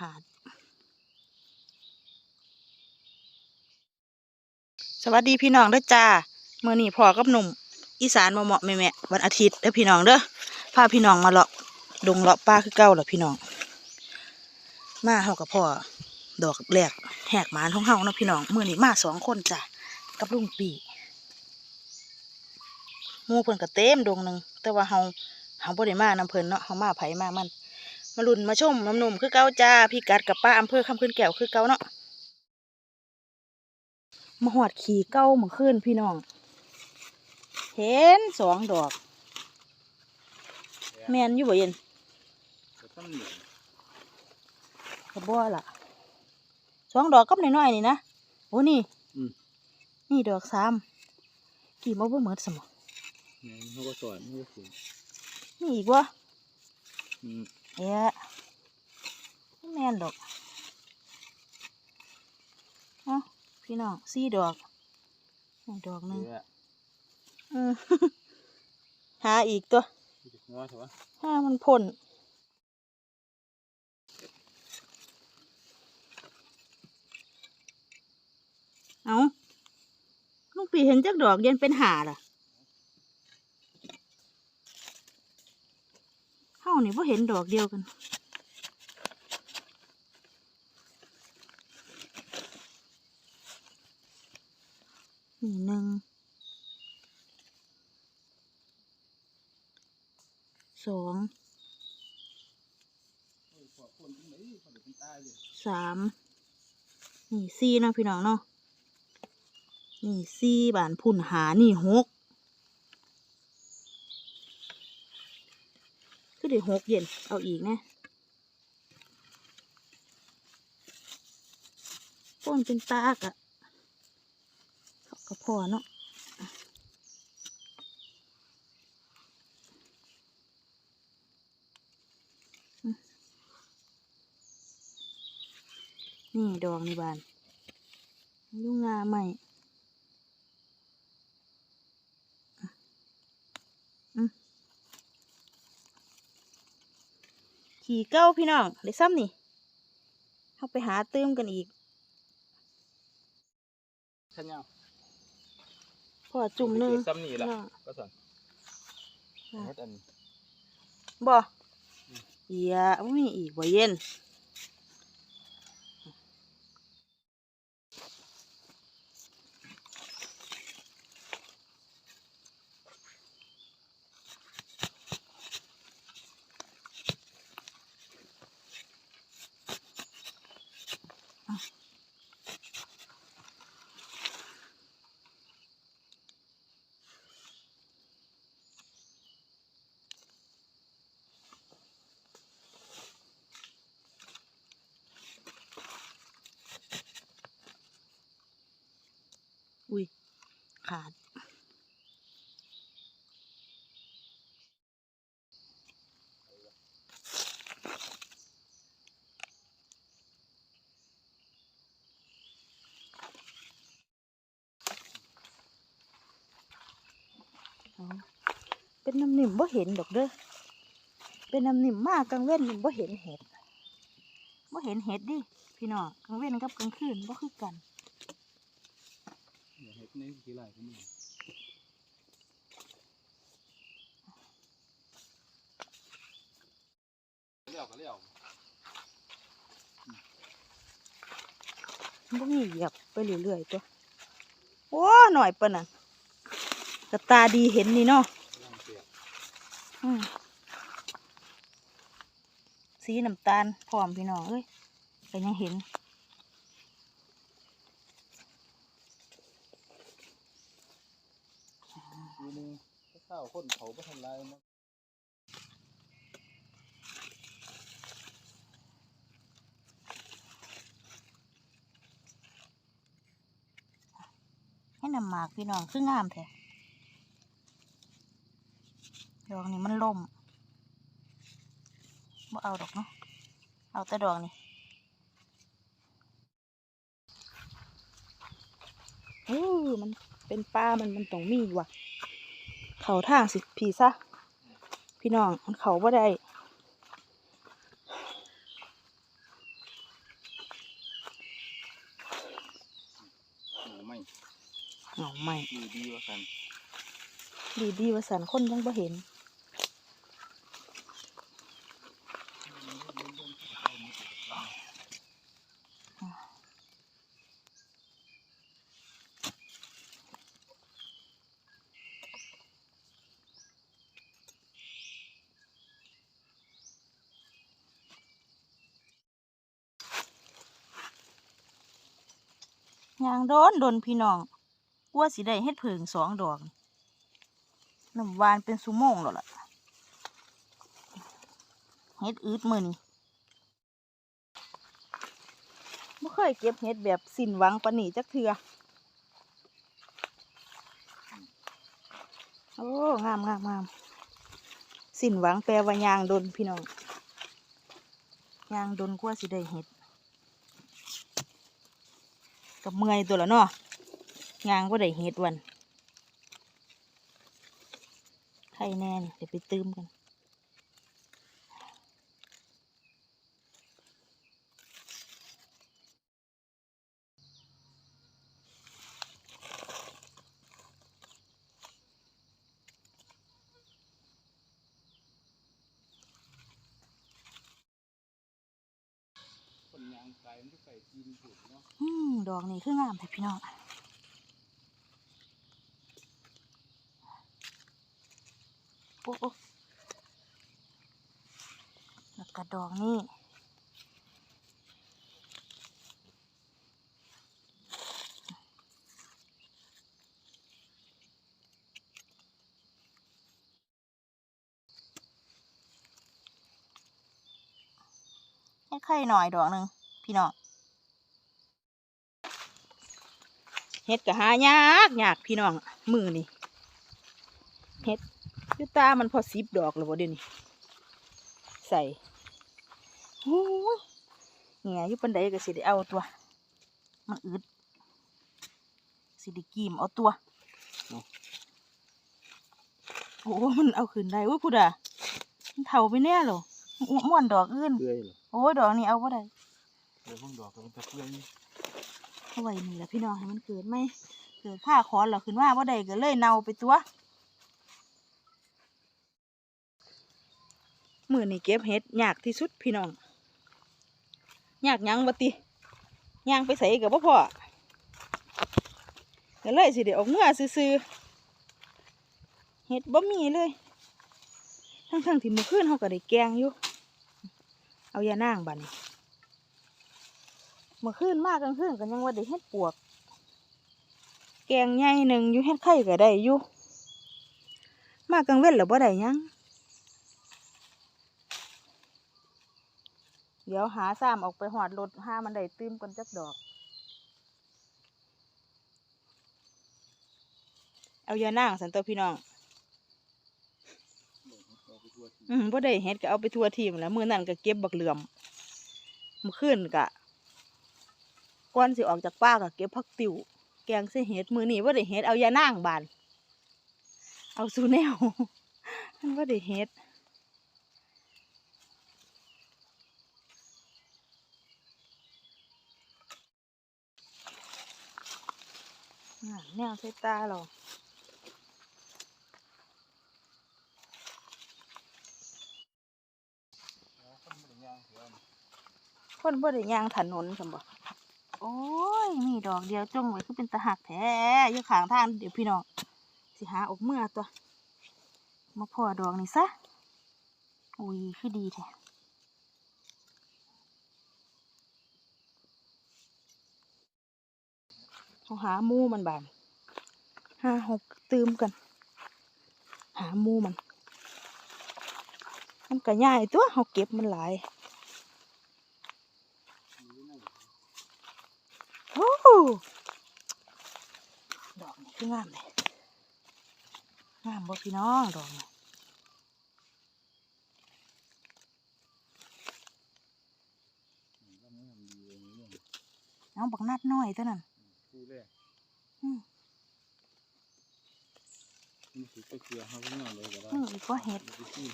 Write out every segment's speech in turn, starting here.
ขาด สวัสดีพี่น้องเด้อจ้าเมื่อนี้พ่อกับหนุ่ม อีสานมาเหมาะแม่แม่วันอาทิตย์เด้อพี่น้องเด้อพาพี่น้องมาเลาะดงเลาะป้าคือเก่าเหรอพี่น้อง มาเฮากับพ่อดอกแรกแหกหมานของเฮาเนาะพี่น้องเมื่อนี้มาสองคนจ้ะกับลุงปีมูเพิ่นก็เต็มดงหนึ่งแต่ว่าเฮาเฮาบ่ได้มานำเพิ่นเนาะเฮามาไผมามัน มาลุ้นมาชมน้ำนมคือเก่าจ้าพี่กัดกับป้าอำเภอคำขึ้นแก้วคือเก่าเนาะมาหอดขี่เก้าเมื่อคืนพี่น้อง เห็นสองดอก แมนอยู่บ่เย็นก็ต้องหนีกระบ่ล่ะสองดอกกับน้อยๆนี่นะโอ้นี่อืมนี่ดอกสามกี่มาบ่เหมือนสมองไงเขาก็สอนเขาก็ฝึกนี่อีกวะอืม เอ๊ะบ่แม่นดอกเอ้าพี่น้องสี่ดอกนี่ดอกหนึงเยอะอืมหาอีกตัวจะหัวใช่ปะห้ามันพ่นเอาลุงปีเห็นจักดอกเย็นเป็นหาล่ะเฮานี่บ่เห็นดอกเดียวกันนี่หนึ่งสองสามนี่สี่นะพี่น้องเนาะนี่สี่บานพุ่นหานี่หก คือเดี๋ยวหกเย็น เอาอีกนะป้นเป็นตากอะเขาก็พอเนาะนี่ ดอกนี่บานยุ่งงาใหม่ ขี่เก้าพี่น้องได้ซ้ำนี่เอาไปหาตื้มกันอีกขันยาวพอจุ่มหนึงคือซ้ำนี่แหละเนาะก็สอนอะเฮ็ดอันนี้บ่เอียบ่มีอีกบ่เย็น ขาด เป็นน้ำนิ่มบ่เห็นดอกเด้อ เป็นน้ำนิ่มมากกลางเว้นบ่เห็นเห็ดบ่เห็นเห็ดดิ พี่น้องกลางเว้นกับกลางคืนบ่คือกัน ในกี่ไรก็มีเลี้ยวก็เลี้ยวบ่มีเหยียบไปเรื่อยๆตัว โอ้หน่อยปะนั่นกระตาดีเห็นนี่เนาะล่างเสียบอืมสีน้ำตาลพร้อมพี่น้องเอ้ยก็ยังเห็น ทีนึงถ้าข้าว คนเขาก็ทำลายมันให้นำหมากพี่น้องคืองามแท้ดอกนี้มันล่มบ่เอาดอกเนาะ เอาแต่ดอกนี่เออมันเป็นปลา มันมันต้องมีว่ะ เขาทางสิพีซะ พี่น้องมันเขาบ่ได้เหงาไหมเหงาไหมดีดีว่าสันดีดีว่าสันคนยังบ่เห็น ยางโดนโดนพี่น้องกลัวสิได้เฮ็ดเพิงสองดอกน้ำหวานเป็นสุโมงแล้วล่ะเฮ็ดอืดมือนี่ไม่เคยเก็บเฮ็ดแบบสินหวังปนีจักเทือโอ้ งามงามงามสินหวังแปลว่ายางโดนพี่น้อง ยางโดนกลัวสิได้เฮ็ด กับเมื่อยตัวละเนาะงางก็ได้เฮ็ดวันไข่แน่นเดี๋ยวไปตื้มกันยางไกลมันก็ไปกินถูกเนาะ อืม ดอกนี้คืองามแต่พี่น้องโอ้โอ้แล้วก็ดอกนี้ให้ไข่หน่อยดอกหนึ่งพี่น้อง เฮ็ดก็หายากยากพี่น้องมือนี่เฮ็ดอยูตามันพอสิบดอกแล้วบ่เดี๋ยวนี้ใส่โอ้ยแง่อยู่ปันใดก็สิได้เอาตัวมันอึดสิได้กีมเอาตัวโอ้มันเอาขึ้นได้โอ้ยพูดอะมันเท่าไปแน่หรอม่วนดอกอื่นเปื่อยเหรอโอ้ยดอกนี้เอาบ่ได้เดี๋ยวห้องดอกก็มันจะเปื่อยเอา ไว้นี่แหละพี่น้องให้มันเกิดไหมเกิดค่าคอนเหรอขึ้นว่าบ่ได้ก็เลยเน่าไปตัวมือนี่เก็บเห็ดยากที่สุดพี่น้องยากยังบ่ติย่างไปใส่กับบ่พ่อก็เลยสิเดี๋ยวออกเมื่อซื้อเห็ดบ่มีเลย ทั้งๆที่มื่อคืนเขาก็ได้แกงอยู่ เอายานางบัดน เมื่อคืนมากกลางคืนก็ยังว่าได้เฮ็ดปวก แกงใหญ่หนึ่งอยู่เฮ็ดไข่ก็ได้อยู่มากกลางเว้นแล้วบ่ได้ยังเดี๋ยวหาซ้ำออกไปหอดรถหามันได้ตื้มกันจักดอก เอายานางสันตัวพี่น้องอืมบ่ได้เฮ็ดก็เอาไปทัวทีมแล้วมือนั้นก็เก็บบักเหลื่อมมื่อคืนก็ ก่อนสิออกจากป่าก็เก็บผักติ๋วแกงใส่เฮ็ดมือนี้บ่ได้เฮ็ดเอายานางบาน เอาสู่แนวมันบ่ได้เฮ็ดแนวใส่ตาเราคนเสียคนบ่ได้ย่างถนนซั่นบ่ โอ้ยมีดอกเดียวจงไว้คือเป็นตะหักแท้อยู่ข้างทางเดี๋ยวพี่น้องสิหาออกเมื่อตัว มาพอดอกนี่ซะอุ้ยคือดีแท้เขาหามูมันบานห้าหกตืมกัน หามูมัน มันก็ง่ายตัวเขาเก็บมันหลาย โอ้ดอกนี่คืองามเลยงามบ่พี่น้องดอกนี่เองบักนัดน้อยเท่านั้นคู่แรกอืมมันสิไปเคลียร์เขาข้างนอกเลยก็ได้อืมอีกก็เห็ดไปซื้อ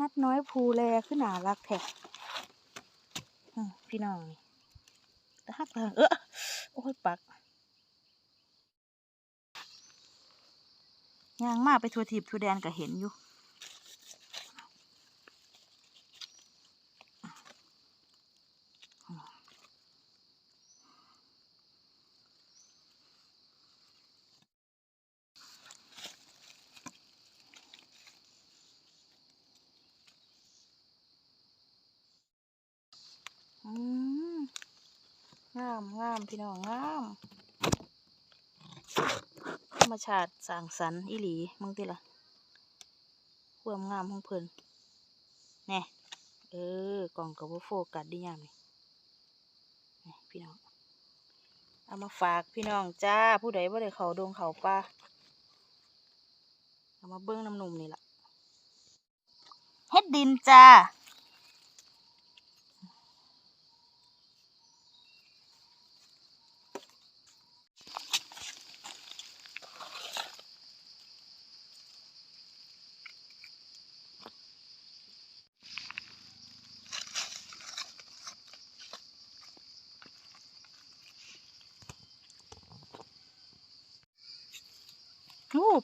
นัดน้อยภูแลขึ้นหนารักแท้ พี่น้องนี่ตะฮักตะเออโอ้ยปักยางมาไปทัวทีบทัวแดนก็เห็นอยู่ามงามพี่น้องงาม ธรรมชาติสร้างสรรค์อีหลีมึงติละความงามของเพิ่นแน่เออกล่องกับว่าโฟกัสดียามนี่พี่น้องเอามาฝากพี่น้องจ้าผู้ใดบ่ได้เขาดงเขาป่าเอามาเบิ้งน้ำนมนี่ล่ะเฮ็ดดินจ้า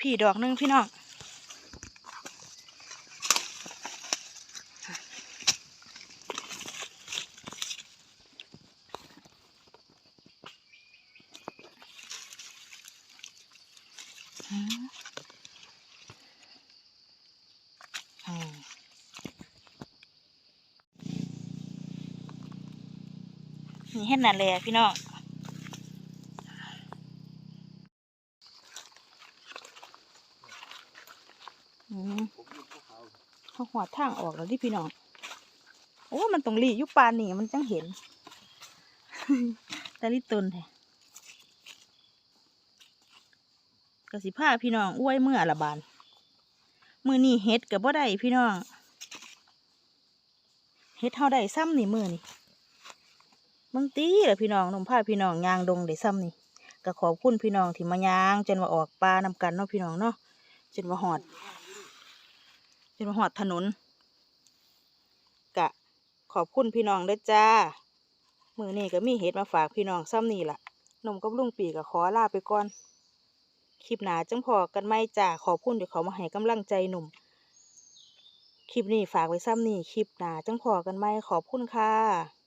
พี่ดอกหนึ่งพี่น้องนี่เห็นนั่นเลยอะพี่น้อง อืม ผมอยู่ภูเขา เขาทางออกแล้วที่พี่น้อง โอ้ มันต้องรียุปานนี่มันจังเห็น แต่ลิตนแท้กสิผ้าพี่น้องอ้วยเมื่อละบาน มือนี่เฮ็ดกับบ่ได้พี่น้อง เฮ็ดเฮาได้ซ้ำนี่มือนี่มึงตีแหละพี่น้องนมผ้าพี่น้องยางดงได้ซ้ำนี่ก็ขอบคุณพี่น้องที่มายางจนว่าออกปลานำกันเนาะพี่น้องเนาะจนว่าหอด จนมาหอดถนน กะ ขอบคุณพี่น้องด้วยจ้า มือนี่ก็มีเห็ดมาฝากพี่น้องซ้ำนี่ล่ะหนมกับลุงปีก็ขอลาไปก่อน คลิปหนาจังพอกันไม่จ้าขอบคุณที่เขามาให้กำลังใจหนุ่ม คลิปนี้ฝากไว้ซ้ำนี่ คลิปหนาจังพอกันไม่ขอบคุณค่ะ